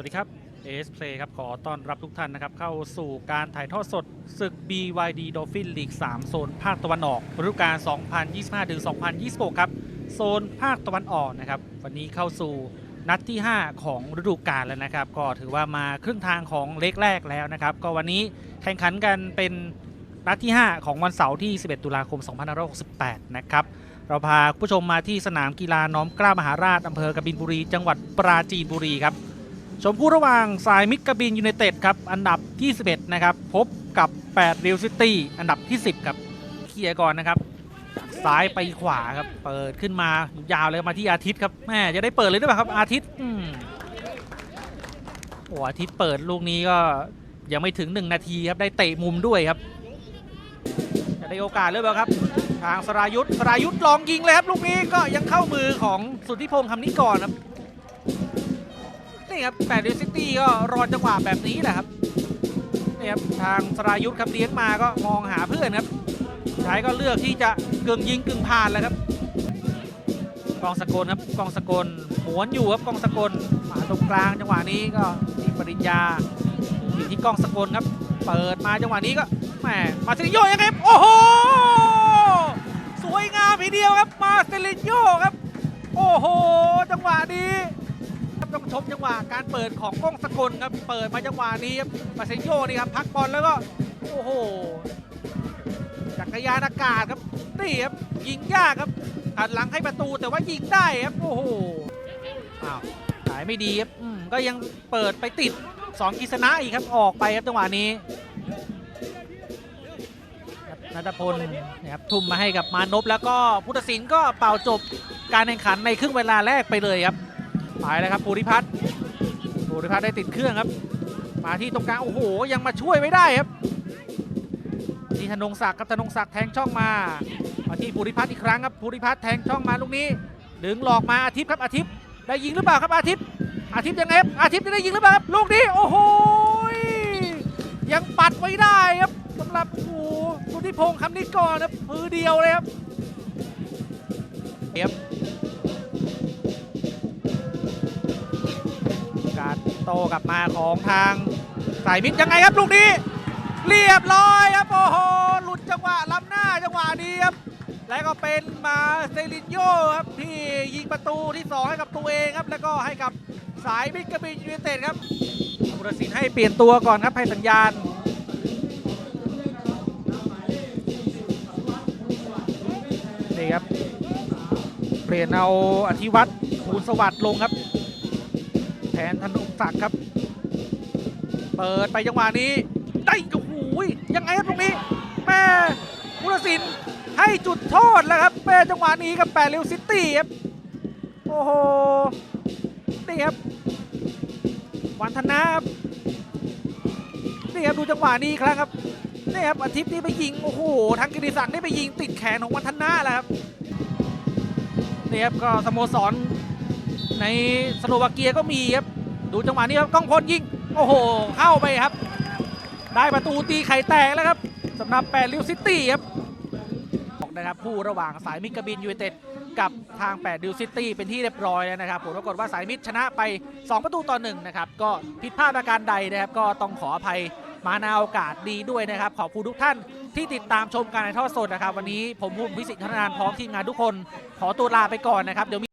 วัสดีครับ AS Play ครับ ขอต้อนรับทุกท่านนะครับ เข้าสู่การถ่ายทอดสดศึก BYD Dolphin League 3 โซนภาคตะวันออกฤดูกาล 2025-2026 ครับ โซนภาคตะวันออกนะครับ วันนี้เข้าสู่นัดที่ 5 ของฤดูกาลแล้วนะครับ ก็ถือว่ามาครึ่งทางของเล็กแรกแล้วนะครับ ก็วันนี้แข่งขันกันเป็นนัดที่ 5 ของวันเสาร์ที่ 11 ตุลาคม 2568 นะครับเราพาผู้ชมมาที่สนามกีฬาน้อมกล้ามหาราชอำเภอกบินบุรี จังหวัดปราจีนบุรีครับ ชมคู่ระหว่างสายมิตรกบินยูไนเต็ดครับ อันดับที่11นะครับ พบกับ8ริวซิตี้อันดับที่ 10ครับเคลียร์ก่อนนะครับ ซ้ายไปขวาครับ เปิดขึ้นมายาวเลยมาที่อาทิตย์ครับแม่จะได้เปิดเลยหรือเปล่าครับอาทิตย์อืมโอ้อาทิตย์เปิดลูกนี้ก็ยังไม่ถึง 1 นาทีครับ ได้เตะมุมด้วยครับจะได้โอกาสหรือเปล่าครับ ทางสรายุทธสรายุทธลองยิงเลยครับลูกนี้ก็ยังเข้ามือของสุทธิพงษ์คำนิกรครับ นี่ครับแปดดิวซิตี้ก็รอจังหวะแบบนี้แหละครับนี่ครับทางสรายุทธครับเลี้ยงมาก็มองหาเพื่อนครับสุดท้ายก็เลือกที่จะกึ่งยิงกึ่งผ่านแล้วครับ กองสกลครับกองสกลหมุนอยู่ครับกองสกลมาตรงกลางจังหวะนี้ก็มีปริญญาอยู่ที่กองสกลครับ เปิดมาจังหวะนี้ก็แหมมาเซลิโยยังไงครับโอ้โหสวยงามทีเดียวครับมาเซลิโยครับ โอ้โห จังหวะนี้ ชมจังหวะการเปิดของกล้องสกลครับ เปิดมาจังหวะนี้ครับมาเซโยนี่ครับพักบอลแล้วก็โอ้โหจักรยานอากาศครับนี่ครับยิงยากครับหันหลังให้ประตูแต่ว่ายิงได้ครับโอ้โหอ้าวขายไม่ดีครับอืมก็ยังเปิดไปติด2กิษณะอีกครับออกไปครับจังหวะนี้รับนัทพลนะครับทุ่มมาให้กับมานพแล้วก็พุทธศิลป์ก็เป่าจบการแข่งขันในครึ่งเวลาแรกไปเลยครับ ไปแล้วครับภูริพัฒน์ภูริพัฒน์ได้ติดเครื่องครับ มาที่ตรงกลางโอ้โหยังมาช่วยไม่ได้ครับที่ธนงศักดิ์ครับธนงศักดิ์แทงช่องมามาที่ภูริพัฒน์อีกครั้งครับภูริพัฒน์แทงช่องมาลูกนี้ดึงหลอกมาอาทิตย์ครับอาทิตย์ได้ยิงหรือเปล่าครับอาทิตย์อาทิตย์ยังไงครับอาทิตย์จะได้ยิงหรือเปล่าครับลูกนี้โอ้โหยังปัดไว้ได้ครับสำหรับโอ้โหสุทธิพงษ์คำนิกรครับมือเดียวเลยครับ การโตกลับมาของทางสายมิตรยังไงครับลูกนี้ เรียบร้อยครับโอ้โหหลุดจังหวะล้ำหน้าจังหวะนี้ครับแล้วก็เป็นมาเซลินโยครับที่ยิงประตูที่ 2 ให้กับตัวเองครับ แล้วก็ให้กับสายมิตรกบินยูไนเต็ดครับผู้ตัดสินให้เปลี่ยนตัวก่อนครับให้สัญญาณนี่ครับเปลี่ยนเอาอธิวัตรภูลสวัสดิ์ลงครับ นธนงศักดิ์ครับ เปิดไปจังหวะนี้ได้โอ้โหยังไงครับตรงนี้แม่พุทธศิลป์ให้จุดโทษแล้วครับแม่จังหวะนี้กับแปดเรวซิตี้ครับโอ้โหนี่ครับวันธนะครับนี่ครับดูจังหวะนี้ครั้งครับนี่ครับอาทิตย์นี้ไปยิงโอ้โหทางกิติศักดิ์ได้ไปยิงติดแขนของวันธนาแล้วครับนี่ครับก็สโมสร ในสโลวาเกียก็มีครับ ดูจังหวะนี้ครับก้องพลยิง โอ้โห เข้าไปครับ ได้ประตูตีไข่แตกแล้วครับสำหรับแปดริวซิตี้ครับบอกนะครับผู้ระหว่างสายมิตรกบินยูไนเต็ดกับทาง8ดิวซิตี้เป็นที่เรียบร้อยแล้วนะครับผลปรากฏว่าสายมิตรชนะไป 2 ประตูต่อ1น,นะครับ ก็ผิดพลาดประการใดนะครับ ก็ต้องขออภัยมานาโอกาสดีด้วยนะครับ ขอบคุณทุกท่านที่ติดตามชมการถ่ายทอดสดนะครับ วันนี้ผมภูมิพิสิทธิ์ธนานพร้อมทีมงานทุกคน ขอตัวลาไปก่อนนะครับเดี๋ยวมี